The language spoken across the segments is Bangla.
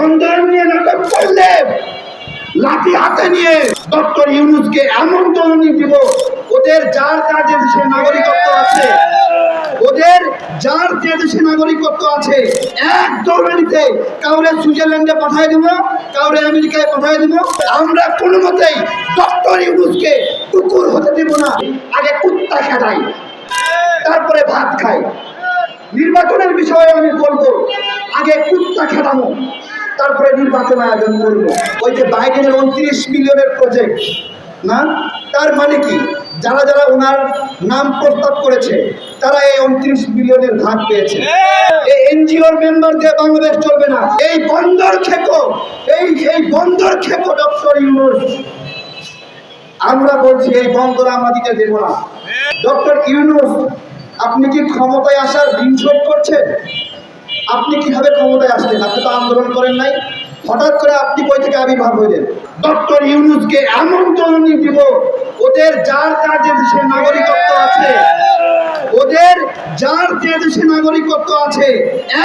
বন্দর নিয়ে নাটক করলে, লাঠি হাতে নিয়ে ডক্টর ইউনুসকে এমন দলনি দিব, ওদের যার যার যে দেশে নাগরিকত্ব আছে, ওদের যার যে দেশে নাগরিকত্ব আছে, এক দৌড়ানিতে কাউরে সুইজারল্যান্ডে পাঠিয়ে দিব, কাউরে আমেরিকায় পাঠিয়ে দিব, আমরা কোনো মতেই ডক্টর ইউনুসকে কুকুর হতে দেব না, আগে কুত্তা খেদাই, তারপরে ভাত খাই। নির্বাচনের বিষয়ে আমি বলব, আগে কুত্তা খেটানো তারপরে নির্বাচন আয়োজন করব। ওই যে বাইডেনের উনত্রিশ মিলিয়নের প্রজেক্ট না? তার মানে কি? যারা যারা ওনার নাম প্রস্তাব করেছে তারা এই উনত্রিশ মিলিয়নের ভাগ পেয়েছে। এই এনজিওর মেম্বার দিয়ে বাংলাদেশ চলবে না। এই বন্দর খেকো এই এই বন্দর খেকো ডক্টর ইউনুস। আমরা বলছি এই বন্দর আমরা দিতে দেবো না। ডক্টর ইউনুস আপনি কি ক্ষমতায় আসার বিনশোধ করছেন? আপনি কীভাবে ক্ষমতায় আসলেন? আপনি তো আন্দোলন করেন নাই। হঠাৎ করে আপনি কই থেকে আবির্ভাব হইলেন? ডক্টর ইউনুসকে এমন দলনি দিব, ওদের যার যার যে দেশের নাগরিকত্ব আছে, ওদের যার যে দেশে নাগরিকত্ব আছে,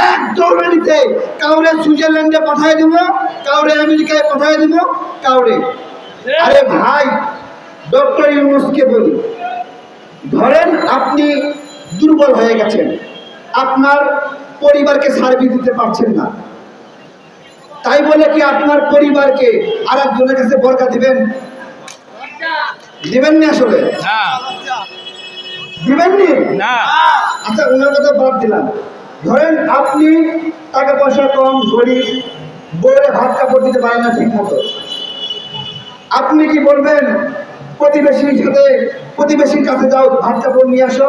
এক দৌড়ানিতে কাউরে সুইজারল্যান্ডে পাঠিয়ে দিব, কাউরে আমেরিকায় পাঠায় দিব, কাউরে। আরে ভাই, ডক্টর ইউনুসকে বলি, ধরেন আপনি দুর্বল হয়ে গেছেন, আপনার পরিবারকে সার্ভিস দিতে পারছেন না। তাই বলে কি আপনার পরিবারকে আর একজনের কাছে বরকা দিবেন? দিবেন না আসলে? দিবেন না? আচ্ছা ওনার কথা বাদ দিলাম। ধরেন আপনি টাকা পয়সা কম গরিব বউরে ভাত কাপড় দিতে পারেন না ঠিক মতো আপনি কি বলবেন প্রতিবেশীর সাথে প্রতিবেশীর কাছে যাও ভাত কাপড় নিয়ে আসো।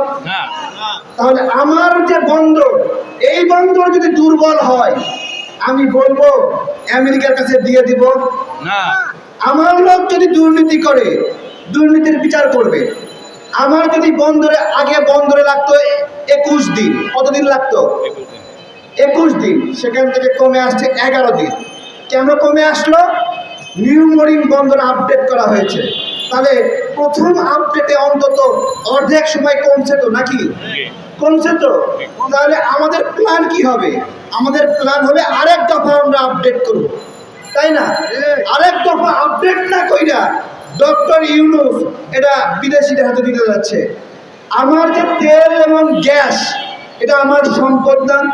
তাহলে আমার যে বন্দর এই বন্দর যদি দুর্বল হয় আমি বলব আমেরিকার কাছে দিয়ে দিব। না। আমার লোক যদি দুর্নীতি করে দুর্নীতির বিচার করবে। আমার যদি বন্দরে আগে বন্দরে লাগতো একুশ দিন। কতদিন লাগতো? একুশ দিন। সেখান থেকে কমে আসছে এগারো দিন। কেন কমে আসলো? নিউ মরিন বন্দর আপডেট করা হয়েছে। তাহলে প্রথম আপডেটে অন্তত অর্ধেক সময় কমছে তো নাকি? কমছে তো তাহলে আমাদের প্ল্যান কি হবে? আমাদের প্ল্যান হবে আরেক দফা আমরা আপডেট করব। তাই না? আরেক দফা আপডেট না কইরা ডক্টর ইউনুস এটা বিদেশিদের হাতে দিতে যাচ্ছে। আমার যে তেল এবং গ্যাস, এটা আমার সম্পদ দান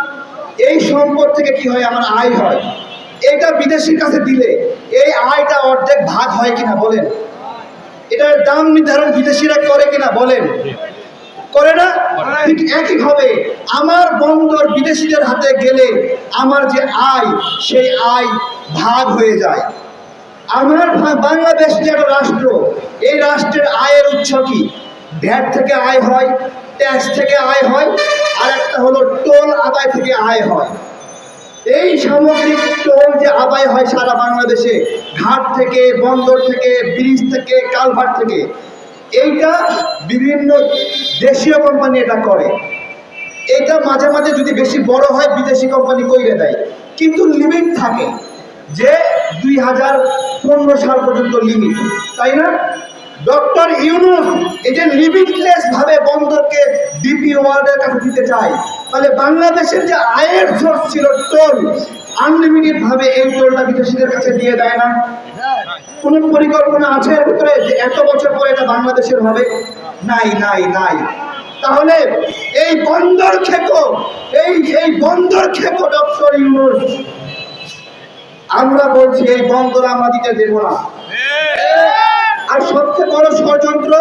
এই সম্পদ থেকে কি হয়? আমার আয় হয়। এটা বিদেশির কাছে দিলে এই আয়টা অর্ধেক ভাগ হয় কিনা বলেন। এটার দাম নির্ধারণ বিদেশিরা করে কিনা বলেন। করে না? ঠিক একইভাবে আমার বন্দর বিদেশিদের হাতে গেলে আমার যে আয়, সেই আয় ভাগ হয়ে যায়। আমার বাংলাদেশ যে একটা রাষ্ট্র, এই রাষ্ট্রের আয়ের উৎস কি? ভ্যাট থেকে আয় হয়, ট্যাক্স থেকে আয় হয় আর একটা হলো টোল আদায় থেকে আয় হয়। এই সামগ্রিক টোল যে আদায় হয় সারা বাংলাদেশে, ঘাট থেকে, বন্দর থেকে, ব্রিজ থেকে, কালভার্ট থেকে, এইটা বিভিন্ন দেশীয় কোম্পানি এটা করে। এটা মাঝে মাঝে যদি বেশি বড় হয়, বিদেশি কোম্পানি কইরে দেয়। কিন্তু লিমিট থাকে যে দুই হাজার পনেরো সাল পর্যন্ত লিমিট তাই না? ডক্টর ইউনুস এই যে লিমিটলেস ভাবে বন্দরকে ডিপি ওয়ার্ল্ডের কাছে দিতে চায় তাহলে বাংলাদেশের যে আয়ের সোর্স ছিল টোল আনলিমিটেড ভাবে এই টোলটা বিদেশিদের কাছে দিয়ে দেয় না। কোনো পরিকল্পনা আছে এর ভিতরে যে এত বছর পরে এটা বাংলাদেশের হবে? নাই নাই নাই। তাহলে এই বন্দর খেকো, এই এই বন্দর খেকো, ডক্টর ইউনুস। আমরা বলছি এই বন্দর আমরা দিতে দেবো না। আর সবচেয়ে বড় ষড়যন্ত্র,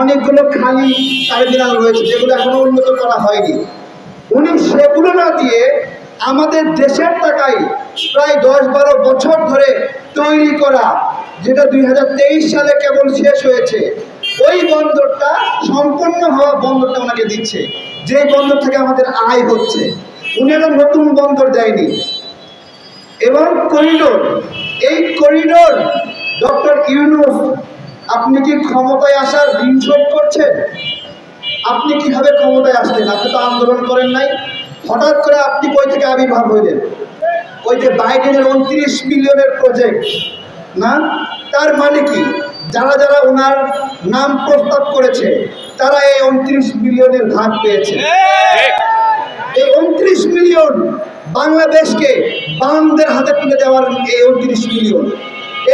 অনেকগুলো খালি টার্মিনাল রয়েছে, যেগুলো এখনও উন্নত করা হয়নি। উনি সেগুলো না দিয়ে আমাদের দেশের টাকায় প্রায় দশ বারো বছর ধরে তৈরি করা, যেটা দুই হাজার তেইশ সালে কেবল শেষ হয়েছে, ওই বন্দরটা সম্পন্ন হওয়া বন্দরটা ওনাকে দিচ্ছে যে বন্দর থেকে আমাদের আয় হচ্ছে। উনি একটা নতুন বন্দর দেয়নি। এবং করিডোর, এই করিডোর, ডক্টর ইউনুস, আপনি কি ক্ষমতায় আসার বিনশোধ করছেন? আপনি কীভাবে ক্ষমতায় আসলেন? আপনি তো আন্দোলন করেন নাই। হঠাৎ করে আপনি কই থেকে আবির্ভাব হইলেন? ওই যে বাইডেনের উনত্রিশ মিলিয়নের প্রজেক্ট না? তার মানে কি? যারা যারা ওনার নাম প্রস্তাব করেছে, তারা এই উনত্রিশ মিলিয়নের ভাগ পেয়েছে। এই উনত্রিশ মিলিয়ন বাংলাদেশকে বামদের হাতে তুলে দেওয়ার এই উনত্রিশ মিলিয়ন,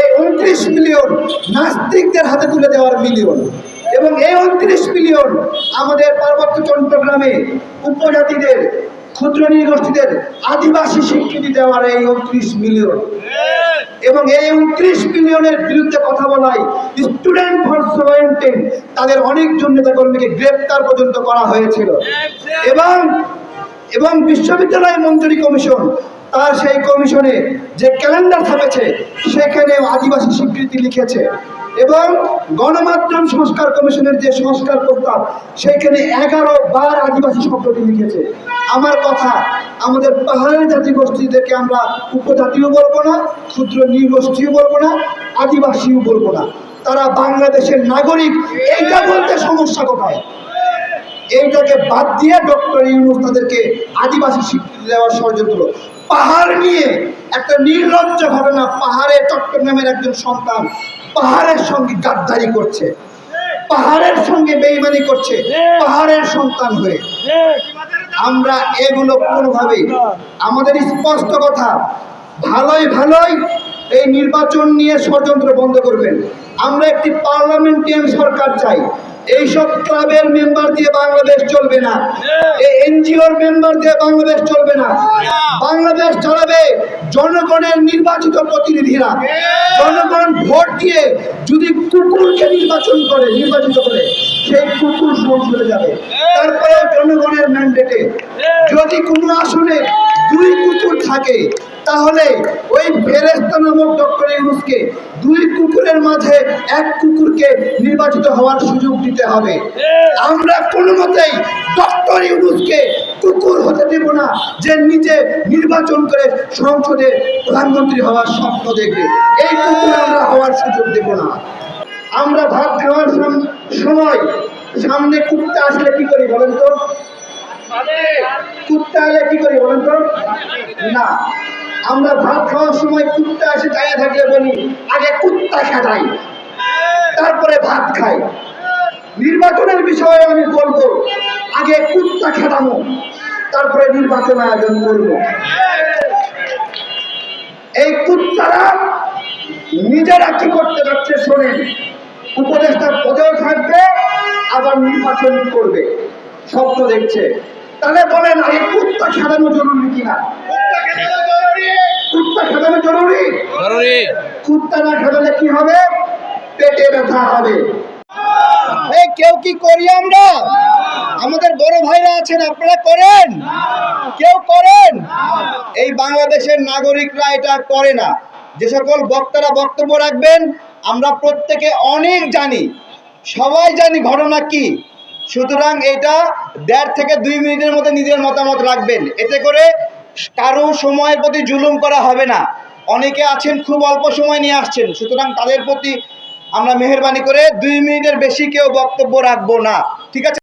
এই উনত্রিশ মিলিয়ন নাস্তিকদের হাতে তুলে দেওয়ার মিলিয়ন এবং এই উনত্রিশ মিলিয়ন আমাদের পার্বত্য চট্টগ্রামে উপজাতিদের ক্ষুদ্র নৃগোষ্ঠীদের আদিবাসী স্বীকৃতি দেওয়ার এই উনত্রিশ মিলিয়ন। এবং এই উনত্রিশ মিলিয়নের বিরুদ্ধে কথা বলায় স্টুডেন্ট ফর সেভেন্টিন তাদের অনেকজন নেতাকর্মীকে গ্রেপ্তার পর্যন্ত করা হয়েছিল। এবং এবং বিশ্ববিদ্যালয় মঞ্জুরি কমিশন তার সেই কমিশনে যে ক্যালেন্ডার থাকেছে, সেখানে আদিবাসী স্বীকৃতি লিখেছে। এবং গণমাধ্যম সংস্কার কমিশনের যে সংস্কার প্রস্তাব, সেখানে এগারো বার আদিবাসী শব্দটি লিখেছে। আমার কথা, আমাদের পাহাড়ি জাতিগোষ্ঠীদেরকে আমরা উপজাতিও বলব না, ক্ষুদ্র নৃগোষ্ঠীও বলব না, আদিবাসীও বলব না। তারা বাংলাদেশের নাগরিক, এইটা বলতে সমস্যা কোথায়? এইটাকে বাদ দিয়ে ডক্টর ইউনুস তাদেরকে আদিবাসী স্বীকৃতি দেওয়ার ষড়যন্ত্র। পাহাড় নিয়ে একটা নির্লজ্জ ঘটনা, পাহাড়ে চট্টগ্রামের একজন সন্তান পাহাড়ের সঙ্গে গাদ্দারি করছে। পাহাড়ের সঙ্গে বেইমানি করছে পাহাড়ের সন্তান হয়ে। আমরা এগুলো কোনোভাবেই, আমাদের স্পষ্ট কথা ভালোই ভালোই এই নির্বাচন নিয়ে ষড়যন্ত্র বন্ধ করবেন। আমরা একটি পার্লামেন্টারিয়ান সরকার চাই। এইসব ক্লাবের মেম্বার দিয়ে বাংলাদেশ চলবে না। এই এনজিওর মেম্বার দিয়ে বাংলাদেশ চলবে না। বাংলাদেশ চালাবে জনগণের নির্বাচিত প্রতিনিধিরা। জনগণ ভোট দিয়ে যদি কুকুরকে নির্বাচন করে, নির্বাচিত করে, সেই কুকুর সংসদে যাবে। তারপরে জনগণের ম্যান্ডেটে যদি কোনো আসনে দুই কুকুর থাকে তাহলে ওই ফেরেস্তা নামক ডক্টর ইউনুসকে দুই কুকুরের মাঝে এক কুকুরকে নির্বাচিত হওয়ার সুযোগ দিতে হবে। আমরা কোনো মতেই ডক্টর ইউনুসকে কুকুর হতে দেব না যে নিজে নির্বাচন করে সংসদে প্রধানমন্ত্রী হওয়ার স্বপ্ন দেখবে। এই কুকুর আমরা হওয়ার সুযোগ দেব না। আমরা ভাত খাওয়ার সময় সামনে কুত্তা আসলে কি করি বলেন তো? কুত্তা এলে কি করি বলেন তো? না। আমরা ভাত খাওয়ার সময় কুত্তা এসে দাঁড়িয়ে থাকলে বলি, আগে কুত্তা খেদাই তারপরে ভাত খাই। নির্বাচনের বিষয়ে আমি বলব, আগে কুত্তা খেদামো তারপরে নির্বাচন আয়োজন করব। এই কুত্তারা নিজেরা কি করতে যাচ্ছে শোনেন উপদেষ্টার পদেও থাকবে, আবার নির্বাচন করবে। স্বপ্ন দেখছে। তাহলে বলেন, আগে কুত্তা খেলানো জরুরি কিনা? কুত্তা খেলানো জরুরি। জরুরি। কুত্তা না খেলালে কি হবে? পেটে ব্যথা হবে। এই কেউ কি করি আমরা? আমাদের বড় ভাইরা আছেন আপনারা করেন? কেউ করেন? এই বাংলাদেশের নাগরিকরা এটা করে না। যে সকল বক্তারা বক্তব্য রাখবেন আমরা প্রত্যেকে অনেক জানি। সবাই জানি ঘটনা কি। সুতরাং এটা দেড় থেকে দুই মিনিটের মধ্যে নিজের মতামত রাখবেন। এতে করে কারও সময়ের প্রতি জুলুম করা হবে না। অনেকে আছেন, খুব অল্প সময় নিয়ে আসছেন। সুতরাং তাদের প্রতি আমরা মেহরবানি করে দুই মিনিটের বেশি কেউ বক্তব্য রাখব না। ঠিক আছে?